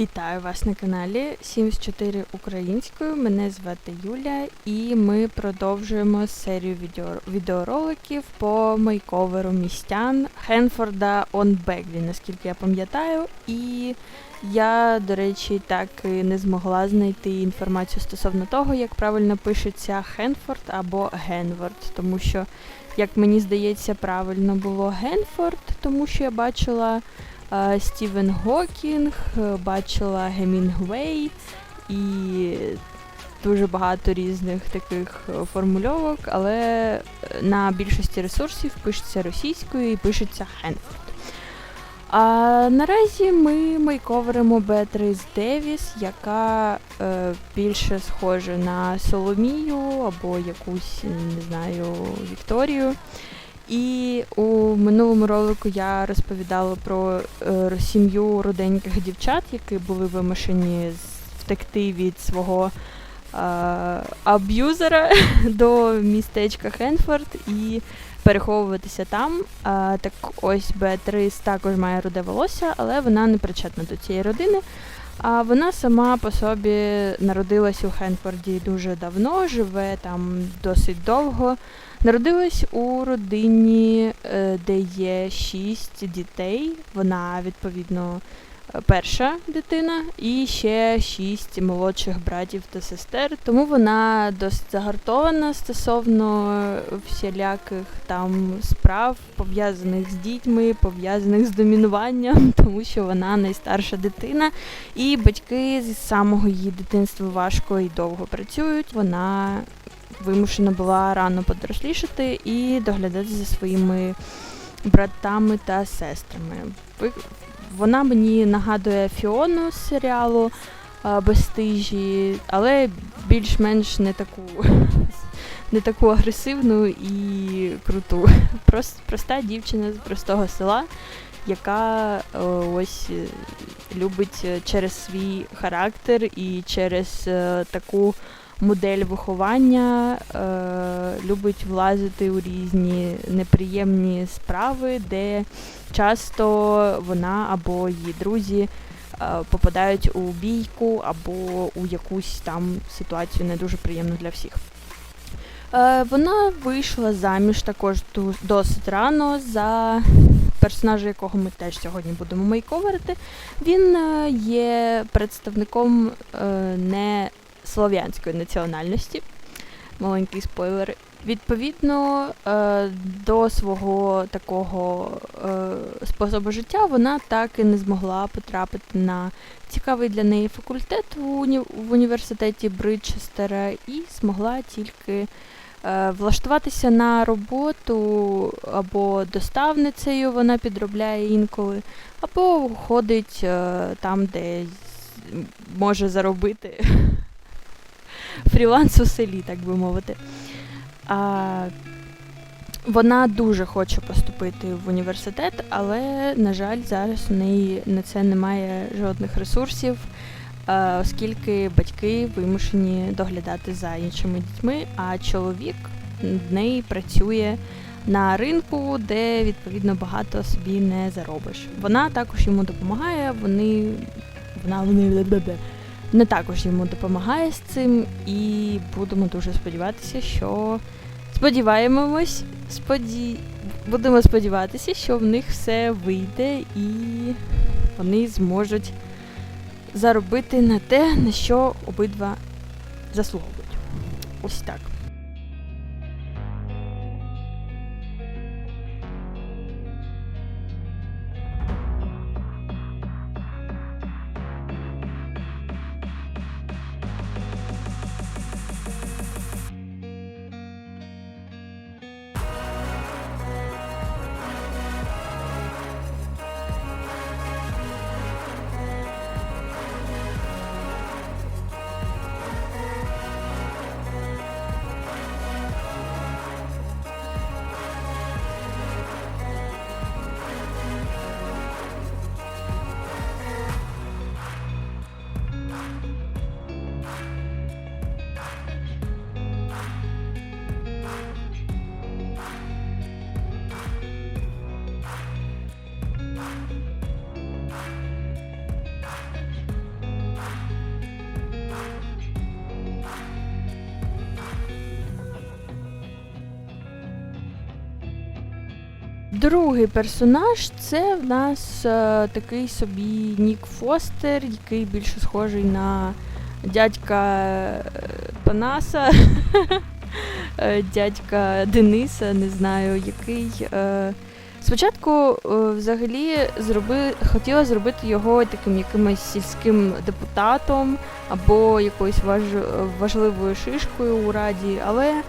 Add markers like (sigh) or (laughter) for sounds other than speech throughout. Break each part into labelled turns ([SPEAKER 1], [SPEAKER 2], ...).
[SPEAKER 1] Вітаю вас на каналі 74 українською. Мене звати Юля, і ми продовжуємо серію відео, відеороликів по мейковеру містян Хенфорда он Беглі, наскільки я пам'ятаю. І я, до речі, так і не змогла знайти інформацію стосовно того, як правильно пишеться Хенфорд або Генворд, тому що, як мені здається, правильно було Генфорд, тому що я бачила. Е, Стівен Гокінг, е, бачила Гемінгвей і дуже багато різних таких е, формульовок, але на більшості ресурсів пишеться російською і пишеться Хенфорд. А наразі ми мейковеримо Беатрис Девіс, яка е, більше схожа на Соломію або якусь, не знаю, Вікторію. І у минулому ролику я розповідала про е, сім'ю руденьких дівчат, які були вимушені втекти від свого е, аб'юзера (laughs) до містечка Хенфорд і переховуватися там. А, так ось Беатрис також має руде волосся, але вона не причетна до цієї родини. А вона сама по собі народилась у Хенфорді дуже давно, живе там досить довго. Народилась у родині, е, де є шість дітей. Вона, відповідно, е, перша дитина, і ще шість молодших братів та сестер. Тому вона досить загартована стосовно всіляких там справ, пов'язаних з дітьми, пов'язаних з домінуванням, (laughs) тому що вона найстарша дитина, і батьки з самого її дитинства важко і довго працюють. Вона вимушена була рано подорослішати і доглядати за своїми братами та сестрами. Вона мені нагадує Фіону з серіалу Безстижі, але більш-менш не таку, (laughs) не таку агресивну і круту. Просто проста дівчина з простого села, яка ось е, любить через свій характер і через е, таку модель виховання е, любить влазити у різні неприємні справи, де часто вона або її друзі е, попадають у бійку або у якусь там ситуацію не дуже приємну для всіх. Е, вона вийшла заміж також досить рано за персонажа, якого ми теж сьогодні будемо мейковерити. Він е, є представником е, не слов'янської національності. Маленький спойлер. Відповідно е, до свого такого е, способу життя вона так і не змогла потрапити на цікавий для неї факультет в, університеті Бриджестера і змогла тільки е, влаштуватися на роботу або доставницею вона підробляє інколи, або ходить там, де може заробити фріланс у селі, так би мовити. А, вона дуже хоче поступити в університет, але, на жаль, зараз у неї на це немає жодних ресурсів, оскільки батьки вимушені доглядати за іншими дітьми, а чоловік в неї працює на ринку, де відповідно багато собі не заробиш. Вона також йому допомагає, вони вона вони не також йому допомагає з цим, і будемо дуже сподіватися, що сподіваємось, споді... будемо сподіватися, що в них все вийде і вони зможуть заробити на те, на що обидва заслуговують. Ось так. Другий персонаж це в нас е, такий собі Нік Фостер, який більше схожий на дядька е, Панаса, (laughs) е, дядька Дениса, не знаю, який. Е, спочатку е, взагалі зроби, хотіла зробити його таким якимось сільським депутатом або якоюсь важ, важливою шишкою у раді, але.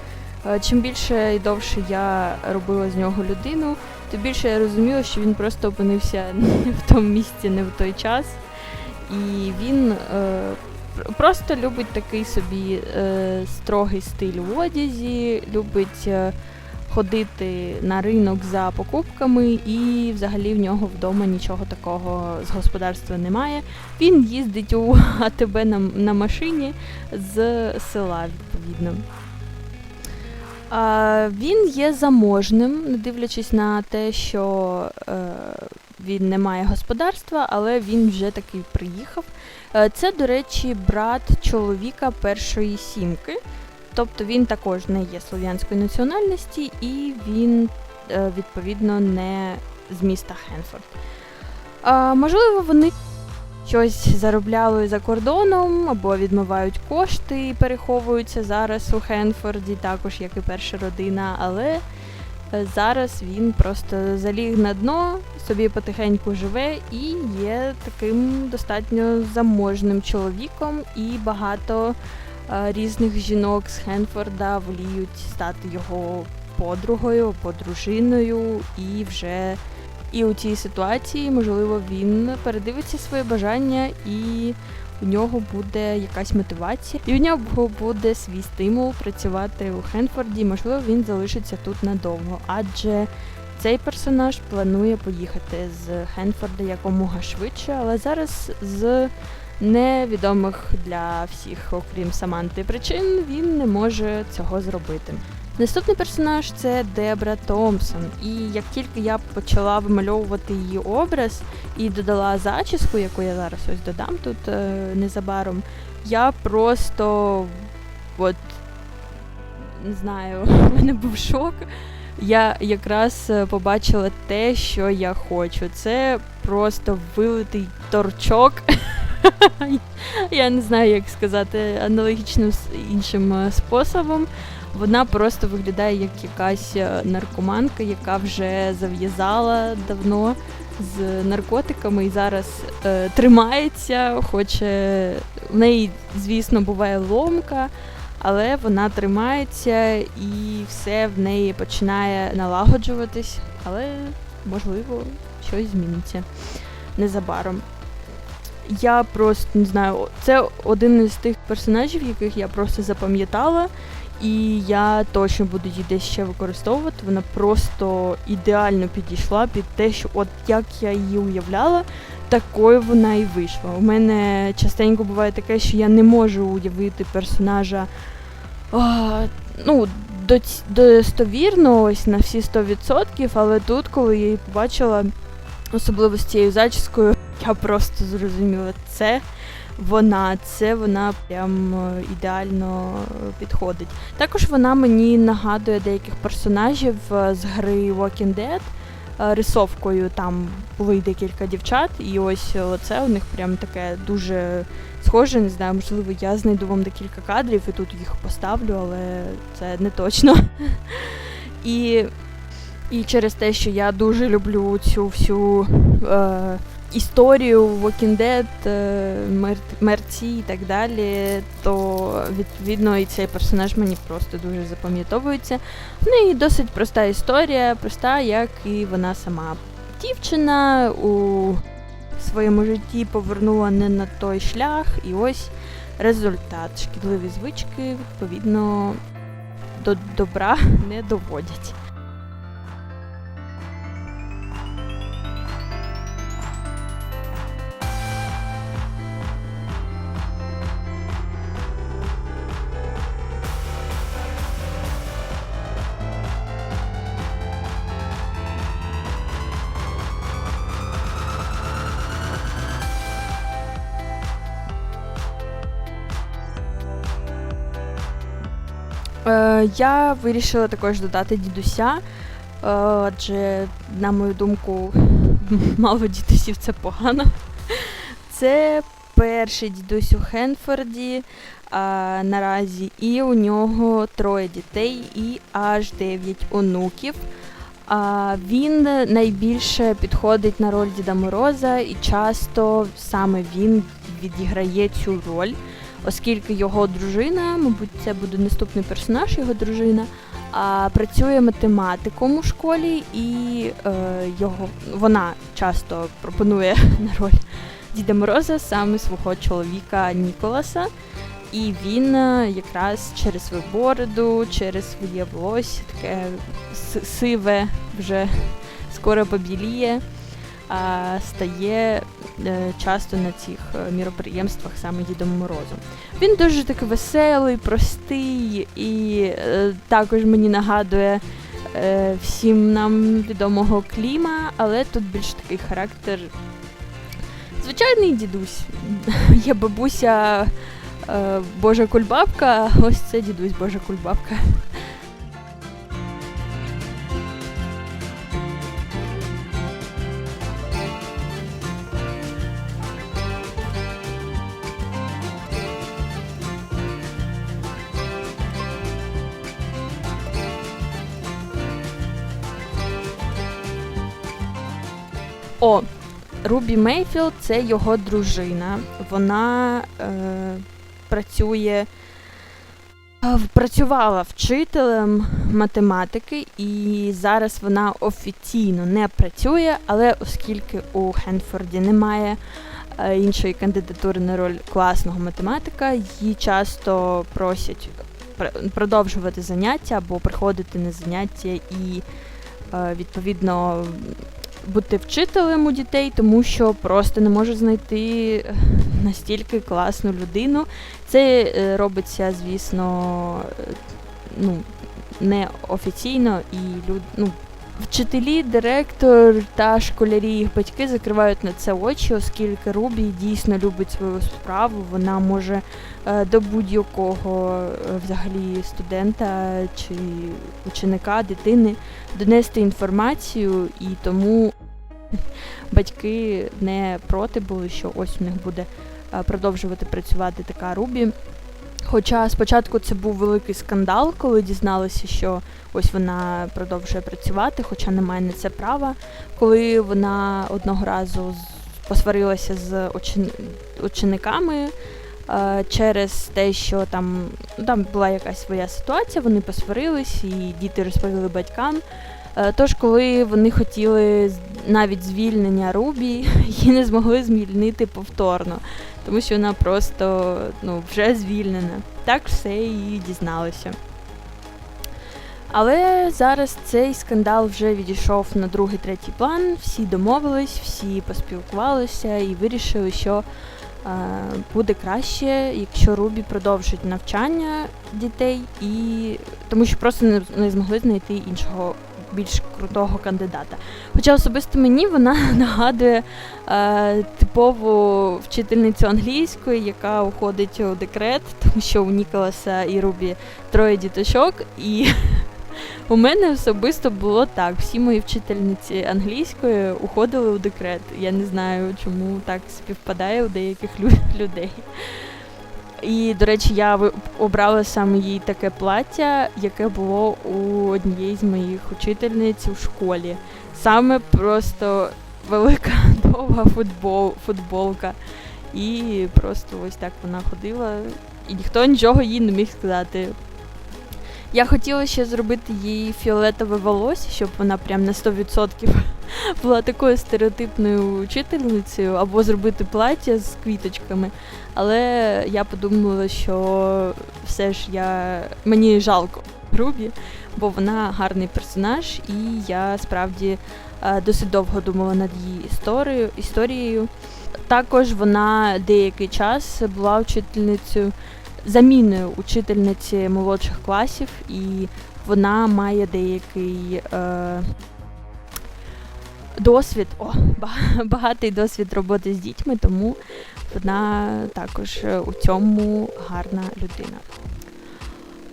[SPEAKER 1] Чим більше і довше я робила з нього людину, тим більше я розуміла, що він просто опинився (laughs) не в тому місці, не в той час. І він е, просто любить такий собі е, строгий стиль в одязі, любить е, ходити на ринок за покупками, і взагалі в нього вдома нічого такого з господарства немає. Він їздить у (laughs) АТБ на, на машині з села, відповідно. Він є заможним, не дивлячись на те, що е, він не має господарства, але він вже таки приїхав. Е, це, до речі, брат чоловіка першої сімки. Тобто він також не є слов'янської національності, і він, е, відповідно, не з міста Хенфорд. Можливо, вони щось заробляли за кордоном або відмивають кошти і переховуються зараз у Хенфорді, також як і перша родина, але е, зараз він просто заліг на дно, собі потихеньку живе і є таким достатньо заможним чоловіком, і багато е, різних жінок з Хенфорда воліють стати його подругою, подружиною і вже і у цій ситуації, можливо, він передивиться своє бажання і у нього буде якась мотивація, і у нього буде свій стимул працювати у Хенфорді. Можливо, він залишиться тут надовго, адже цей персонаж планує поїхати з Хенфорда якомога швидше, але зараз з невідомих для всіх, окрім Саманти причин, він не може цього зробити. Наступний персонаж це Дебра Томпсон. І як тільки я почала вимальовувати її образ і додала зачіску, яку я зараз ось додам тут е, незабаром, я просто от не знаю, (laughs) в мене був шок. Я якраз е, побачила те, що я хочу. Це просто вилитий торчок. (laughs) Я не знаю, як сказати аналогічним іншим е, способом. Вона просто виглядає як якась е, наркоманка, яка вже зав'язала давно з наркотиками і зараз е, тримається, хоче. В неї, звісно, буває ломка, але вона тримається і все в неї починає налагоджуватись, але можливо щось зміниться незабаром. Я просто не знаю, це один із тих персонажів, яких я просто запам'ятала, і я точно буду її десь ще використовувати. Вона просто ідеально підійшла під те, що от як я її уявляла, такою вона і вийшла. У мене частенько буває таке, що я не можу уявити персонажа а, ну, достовірно, ось на всі 100%, але тут, коли я її побачила, особливо з цією зачіскою, я просто зрозуміла, це вона, це вона прям е, ідеально е, підходить. Також вона мені нагадує деяких персонажів е, з гри Walking Dead. Рисовкою там були декілька дівчат, і ось це у них прям таке дуже схоже. Не знаю, можливо, я знайду вам декілька кадрів і тут їх поставлю, але це не точно. (laughs) І, і через те, що я дуже люблю цю всю е, історію Walking Dead, е, мер, мерці і так далі, то відповідно і цей персонаж мені просто дуже запам'ятовується. Ну і досить проста історія, проста, як і вона сама. Дівчина у своєму житті повернула не на той шлях, і ось результат. Шкідливі звички, відповідно, до добра не доводять. Я вирішила також додати дідуся. адже, на мою думку, (laughs) мало дідусів це погано. Це перший дідусь у Хенфорді а, наразі, і у нього троє дітей і аж дев'ять онуків. А, він найбільше підходить на роль Діда Мороза, і часто саме він відіграє цю роль, оскільки його дружина, мабуть, це буде наступний персонаж, його дружина, а, працює математиком у школі, і е, його вона часто пропонує (laughs) на роль Діда Мороза саме свого чоловіка Ніколаса. І він е, якраз через свою бороду, через своє волосся, таке сиве, вже скоро побіліє, стає е, часто на цих е, міроприємствах саме Дідом Морозом. Він дуже такий веселий, простий і е, також мені нагадує всім нам відомого Кліма, але тут більш такий характер. Звичайний дідусь. (laughs) Є бабуся Божа кульбабка, ось це дідусь Божа кульбабка. О, Рубі Мейфілд це його дружина. Вона е, працює, е, працювала вчителем математики, і зараз вона офіційно не працює, але оскільки у Хенфорді немає е, іншої кандидатури на роль класного математика, її часто просять пр- продовжувати заняття або приходити на заняття і е, відповідно бути вчителем у дітей, тому що просто не можуть знайти е, настільки класну людину. Це е, робиться, звісно, е, ну, неофіційно і люд, ну, Вчителі, директор та школярі їх батьки закривають на це очі, оскільки Рубі дійсно любить свою справу. Вона може е, до будь-якого е, взагалі студента чи ученика, дитини донести інформацію, і тому (laughs) батьки не проти були, що ось у них буде е, продовжувати працювати така Рубі. Хоча спочатку це був великий скандал, коли дізналися, що ось вона продовжує працювати, хоча не має на це права. Коли вона одного разу посварилася з учен- учениками е, через те, що там, ну, там була якась своя ситуація, вони посварились, і діти розповіли батькам. Е, Тож, коли вони хотіли навіть звільнення Рубі, (laughs) її не змогли звільнити повторно, тому що вона просто ну, вже звільнена. Так все і дізналися. Але зараз цей скандал вже відійшов на другий третій план. Всі домовились, всі поспілкувалися і вирішили, що е, буде краще, якщо Рубі продовжить навчання дітей, і тому що просто не, не змогли знайти іншого більш крутого кандидата. Хоча особисто мені вона (laughs) нагадує е, типову вчительницю англійської, яка уходить у декрет, тому що у Ніколаса і Рубі троє діточок, і (laughs) у мене особисто було так. Всі мої вчительниці англійської уходили у декрет. Я не знаю, чому так співпадає у деяких лю- людей. І, до речі, я обрала саме їй таке плаття, яке було у однієї з моїх учительниць у школі. Саме просто велика (laughs) довга футбол, футболка. І просто ось так вона ходила, і ніхто нічого їй не міг сказати. Я хотіла ще зробити їй фіолетове волосся, щоб вона прям на 100% (laughs) була такою стереотипною учительницею, або зробити плаття з квіточками. Але я подумала, що все ж я мені жалко Рубі, бо вона гарний персонаж, і я справді е, досить довго думала над її історією. історією. Також вона деякий час була вчительницею, заміною учительниці молодших класів, і вона має деякий е, досвід, о, багатий досвід роботи з дітьми, тому вона також е, у цьому гарна людина.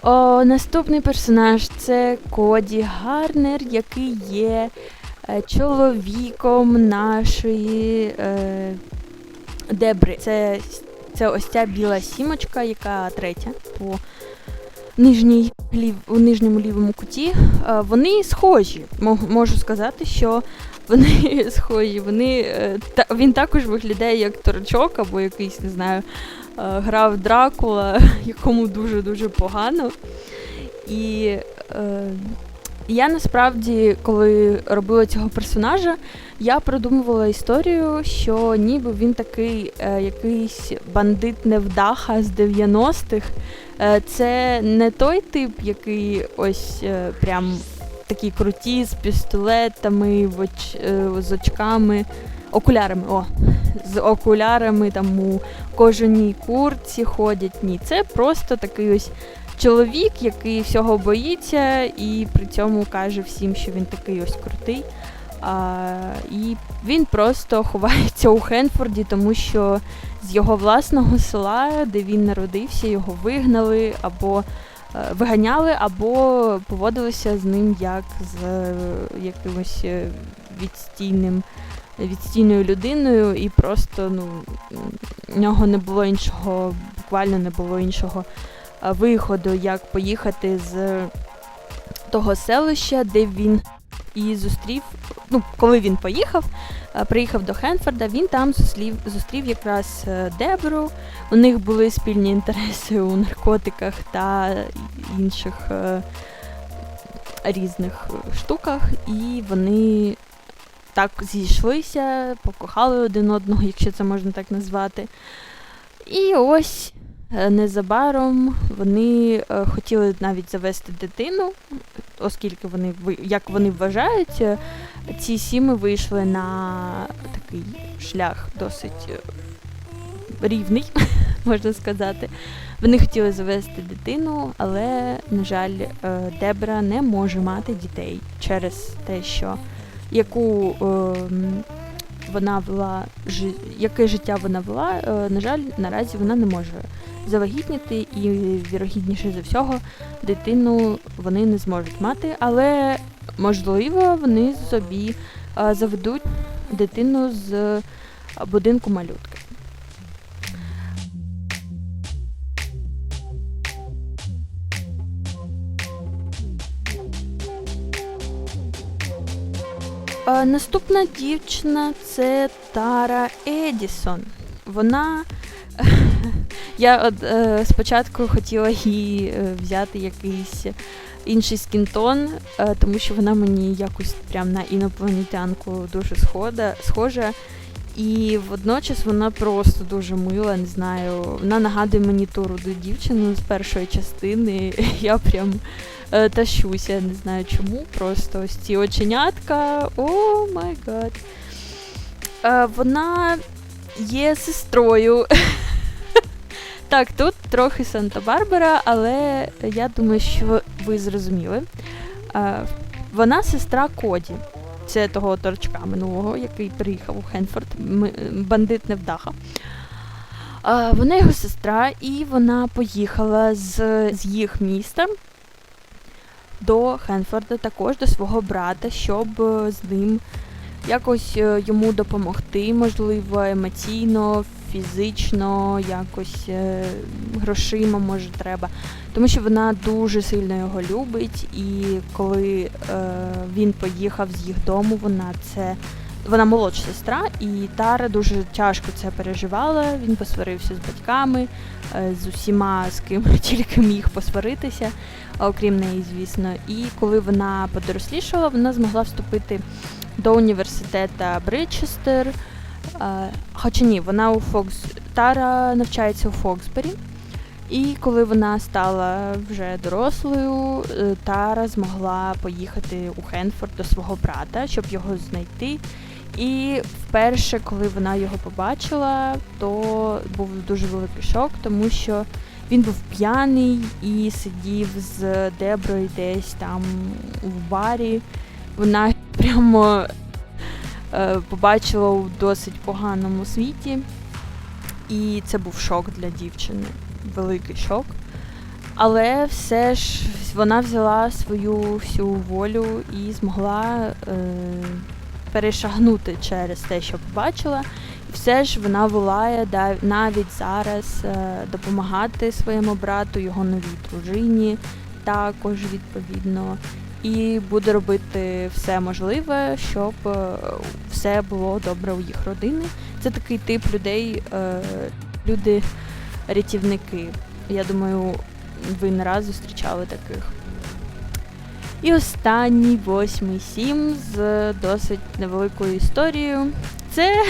[SPEAKER 1] О, наступний персонаж це Коді Гарнер, який є е, чоловіком нашої е, Дебри. Це, це ось ця біла сімочка, яка третя по нижній, лів, у нижньому лівому куті. Е, вони схожі. Можу сказати, що вони (laughs) схожі. Вони, е, та, він також виглядає як торчок або якийсь, не знаю, е, грав Дракула, (laughs) якому дуже-дуже погано. І е, я насправді, коли робила цього персонажа, я продумувала історію, що ніби він такий е, якийсь бандит невдаха з 90-х. Е, це не той тип, який ось е, прям такі круті з пістолетами, в оч, е, з очками, окулярами. О, з окулярами там у кожаній курці ходять. Ні, це просто такий ось чоловік, який всього боїться, і при цьому каже всім, що він такий ось крутий. А, і він просто ховається у Хенфорді, тому що з його власного села, де він народився, його вигнали або виганяли, або поводилися з ним як з е, якимось е, відстійним, відстійною людиною, і просто ну, в нього не було іншого, буквально не було іншого е, виходу, як поїхати з того селища, де він і зустрів. Ну, коли він поїхав, е, приїхав до Хенфорда, він там зустрів, зустрів якраз е, Дебру. У них були спільні інтереси у наркотиках та інших е, різних штуках, і вони так зійшлися, покохали один одного, якщо це можна так назвати. І ось незабаром вони е, хотіли навіть завести дитину, оскільки вони як вони вважають, е, ці сіми вийшли на такий шлях досить е, рівний, (laughs) можна сказати. Вони хотіли завести дитину, але, на жаль, е, Дебра не може мати дітей через те, що яку ем, вона вела, яке життя вона вела, е, на жаль, наразі вона не може завагітніти, і вірогідніше за всього дитину вони не зможуть мати, але можливо вони собі заведуть дитину з будинку малютки. Наступна дівчина це Тара Едісон. Вона. Я от, е, спочатку хотіла їй е, взяти якийсь інший скінтон, е, тому що вона мені якось прям на інопланетянку дуже схода, схожа. І водночас вона просто дуже мила, не знаю. Вона нагадує мені ту руду дівчину з першої частини. (laughs) Я прям е, тащуся, не знаю чому. Просто ось ці оченятка. О май гад. Е, вона є сестрою. (laughs) Так, тут трохи Санта-Барбара, але я думаю, що ви зрозуміли. Вона сестра Коді. Це того торчка минулого, який приїхав у Хенфорд, бандит невдаха. Вона його сестра, і вона поїхала з, з їх міста до Хенфорда, також до свого брата, щоб е, з ним якось е, йому допомогти, можливо, емоційно, фізично, якось е, грошима, може, треба. Тому що вона дуже сильно його любить, і коли е, він поїхав з їх дому, вона це. Вона молодша сестра, і Тара дуже тяжко це переживала. Він посварився з батьками, е, з усіма, з ким (laughs) тільки міг посваритися, окрім неї, звісно. І коли вона подорослішала, вона змогла вступити до університету Бричестер. Хоча ні, вона у Фокс Тара навчається у Фоксбері. І коли вона стала вже дорослою, е, Тара змогла поїхати у Хенфорд до свого брата, щоб його знайти. І вперше, коли вона його побачила, то був дуже великий шок, тому що він був п'яний і сидів з Деброю десь там в барі. Вона прямо побачила у досить поганому світі. І це був шок для дівчини. Великий шок. Але все ж вона взяла свою всю волю і змогла е, перешагнути через те, що побачила. І все ж вона волає навіть зараз е, допомагати своєму брату, його новій дружині, також відповідно. І буде робити все можливе, щоб е, все було добре у їх родини. Це такий тип людей, е, люди-рятівники. Я думаю, ви не раз зустрічали таких. І останній восьмий сім з досить невеликою історією. Це,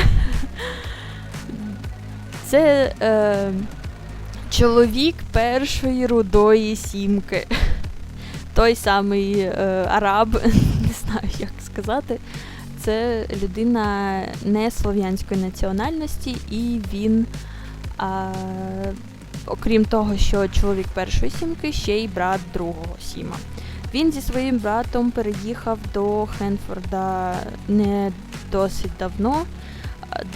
[SPEAKER 1] це е, чоловік першої рудої сімки. Той самий е, араб, (laughs) не знаю, як сказати. Це людина не слов'янської національності, і він, а, окрім того, що чоловік першої сімки, ще й брат другого сіма. Він зі своїм братом переїхав до Хенфорда не досить давно.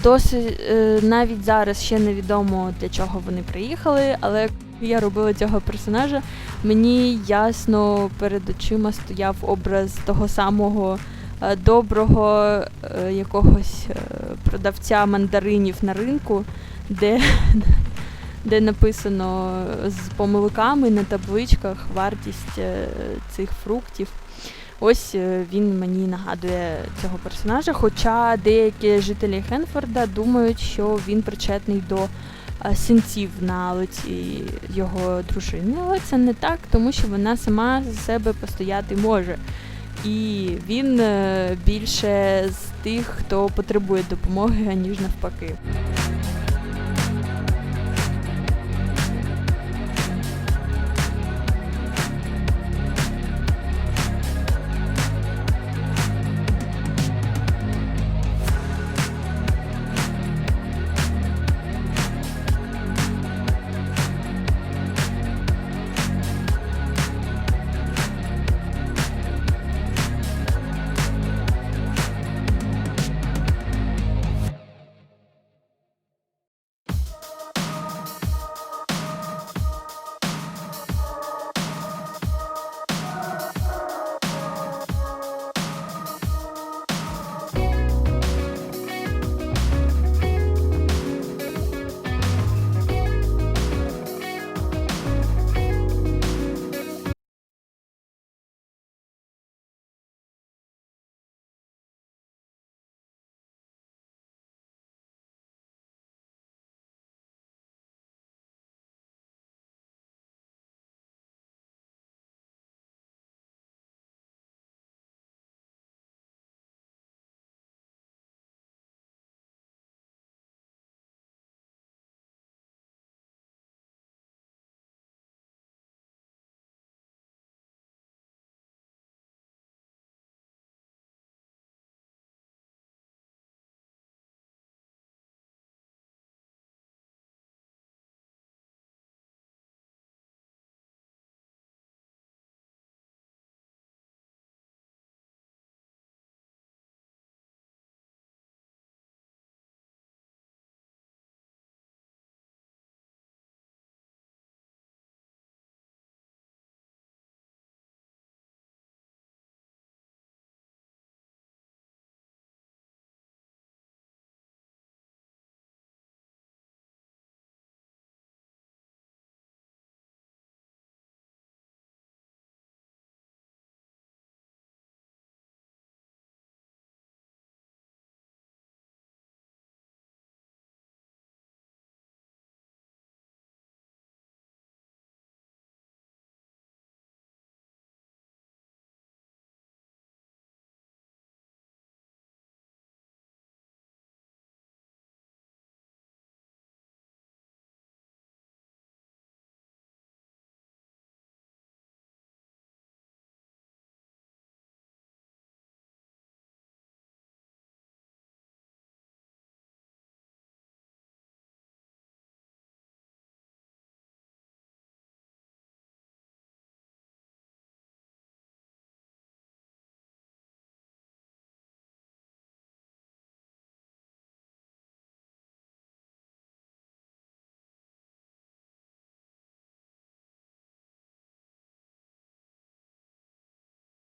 [SPEAKER 1] Досить е, навіть зараз ще невідомо для чого вони приїхали, але я робила цього персонажа, мені ясно перед очима стояв образ того самого е, доброго е, якогось е, продавця мандаринів на ринку, де, (laughs) де написано з помилками на табличках вартість цих фруктів. Ось він мені нагадує цього персонажа. Хоча деякі жителі Хенфорда думають, що він причетний до синців на лиці його дружини. Але це не так, тому що вона сама за себе постояти може. І він е, більше з тих, хто потребує допомоги, аніж навпаки.